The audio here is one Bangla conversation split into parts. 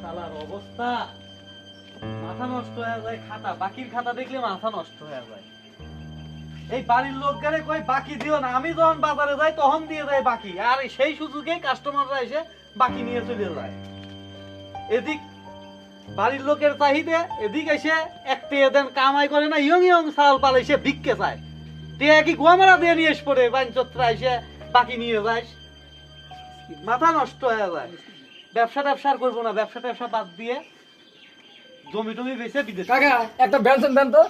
শালার অবস্থা। মাথা নষ্ট হয়ে যায় খাতা। বাকির খাতা দেখলে মাথা নষ্ট হয়ে যায়। এই বাড়ির কই বাকি দিও না। আমি যখন বাজারে যাই, তখন দিয়ে বাকি। আর সেই সুযোগে কাস্টমাররা এসে বাকি নিয়ে চলে যায়। এদিক বাড়ির লোকের এদিক এসে দেন, কামাই করে না, ইয়ং ইয়ং চাল পাল এসে ভিক্ষে চায় কি গোয়ামারা দিয়ে নিয়ে এসে পড়ে, বাঞ্চত্রা এসে বাকি নিয়ে যাস মাথা নষ্ট হয়ে যায়। ব্যবসা ট্যাবসা আর করব না ব্যবসা ট্যাবসা বাদ দিয়ে জমি টমি বেচে বিদেশ কাকা একটা বেনশন দেন তো।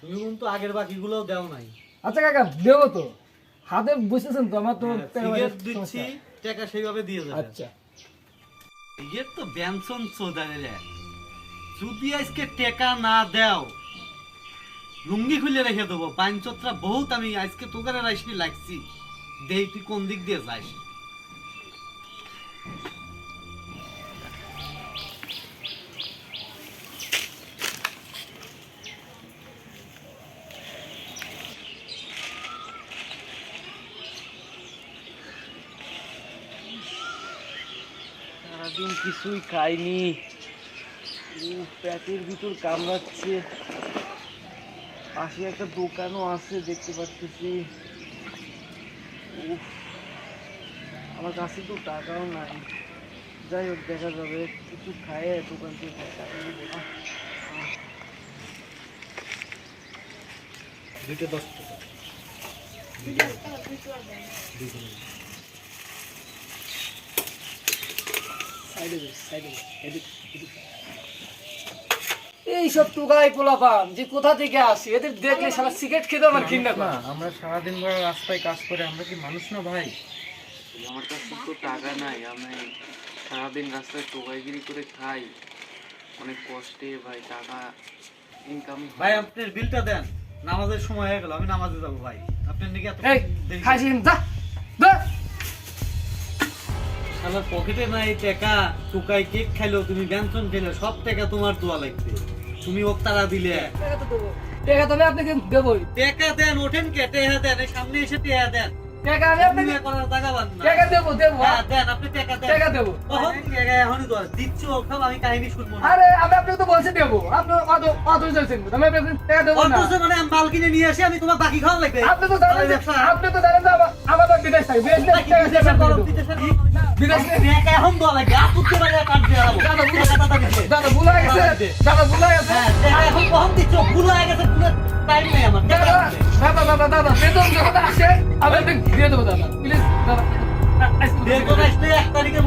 তুমি কিন্তু আগের বাকিগুলোও দেও নাই। আচ্ছা কাকা দেবো তো। হাতে বুঝতেছেন তো আমার তো সিগারেট দিচ্ছি টাকা সেইভাবে দিয়ে যাবে। আচ্ছা। তো রে যদি আজকে টেকা না দেও লুঙ্গি খুলে রেখে দেবো। পাইন পাঞ্চত্রা বহুত আমি আজকে তোকারে রাইসি লাগছি। দেই তুই কোন দিক দিয়ে যাস? সারাদিন কিছুই খাইনি। পেটের ভিতর কামড়াচ্ছে। পাশে একটা দোকানও আছে দেখতে পাচ্ছি উফ, আমার কাছে তো টাকাও নাই। যাই হোক দেখা যাবে। কিছু খায় দোকান থেকে টাকা নিবো। আহ, আহ। দুইটা দশ টাকা এইসব টুকাই পোলাপান যে কোথা থেকে আসে? এদের দেখলে সারা সিগারেট খেতে আমার ঘৃণা না করে। আমরা সারাদিন ভর রাস্তায় কাজ করে আমরা কি মানুষ না ভাই? আমার কাছে তো টাকা নাই আমি সারাদিন রাস্তায় টোকাইগিরি করে খাই। অনেক কষ্টে ভাই টাকা ইনকাম ভাই আপনার বিলটা দেন। নামাজের সময় হয়ে গেল আমি নামাজে যাব ভাই। আপনার নাকি এত দেরি যা শালার পকেটে নাই টাকা টুকাই কেক খাইলো তুমি ব্যঞ্জন খেলে সব টাকা তোমার দোয়া লাগবে। তুমি ওক তারা দিলে। টাকা তো দেবো। টাকা তো আমি আপনাকে দেবই। টাকা দেন ওঠেন কে? টেহা দেন সামনে এসে টেহা দেন। টাকা আমি আপনাকে করার জায়গা পান না। টাকা দেবো দেবো। হ্যাঁ, দেন আপনি টাকা দেন। টাকা দেবো। কখন টাকা এখনই দোয়া দিচ্ছি ওক আমি কাহিনী শুনব আরে আমি আপনাকে তো বলছি দেবো। আপনি অত অত চাইছেন আমি আপনাকে টাকা দেবো না। অন্তত মানে আমি মাল কিনে নিয়ে আসি আমি তোমার বাকি খাওয়া লাগবে। আপনি তো জানেন আপনি তো জানেন আমার আমার বিদেশ থাকে। টাকা এখন কাট দিয়ে টাকা গেছে দাদা ভুল হয়ে গেছে হ্যাঁ টাকা এখন কখন দিচ্ছ ভুল হয়ে গেছে ভুলের টাইম নেই আমার টাকা দাদা। দাদা দাদা বেতন যখন আসে আমি আপনাকে দিয়ে দেবো দাদা প্লিজ দাদা বেতন আসলে এক তারিখের